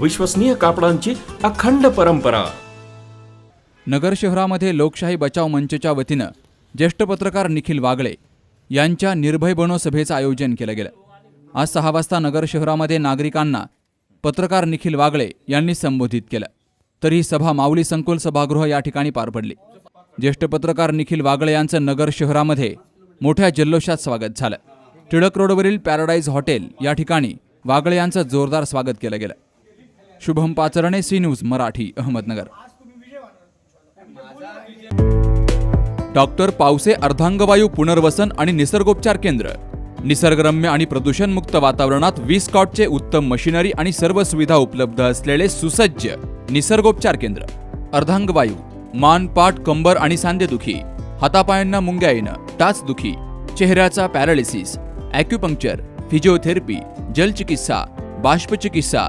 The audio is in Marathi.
विश्वसनीय कापडांची अखंड परंपरा. नगर शहरामध्ये लोकशाही बचाव मंचच्या वतीनं ज्येष्ठ पत्रकार निखिल वागळे यांच्या निर्भय बनो सभेचं आयोजन केलं गेलं. आज सहा वाजता नगर शहरामध्ये नागरिकांना पत्रकार निखिल वागळे यांनी संबोधित केलं. तर ही सभा माऊली संकुल सभागृह या ठिकाणी पार पडली. ज्येष्ठ पत्रकार निखिल वागळे यांचं नगर शहरामध्ये मोठ्या जल्लोषात स्वागत झालं. टिळक रोडवरील पॅराडाईज हॉटेल या ठिकाणी वागळे यांचं जोरदार स्वागत केलं गेलं. Shubham Pacharne C News Marathi Ahmednagar. Doctor Pawase अर्धांगवायू पुनर्वसन आणि निसर्गोपचार केंद्र. निसर्गरम्य आणि प्रदूषणमुक्त वातावरणात वीस कॉटचे उत्तम मशिनरी आणि सर्व सुविधा उपलब्ध असलेले सुसज्ज निसर्गोपचार केंद्र. अर्धांगवायू मान पाठ कंबर आणि सांधेदुखी हातापायांना मुंग्या येणं टाचदुखी चेहऱ्याचा पॅरालिसिस ॲक्युपंक्चर फिजिओथेरपी जलचिकित्सा बाष्पचिकित्सा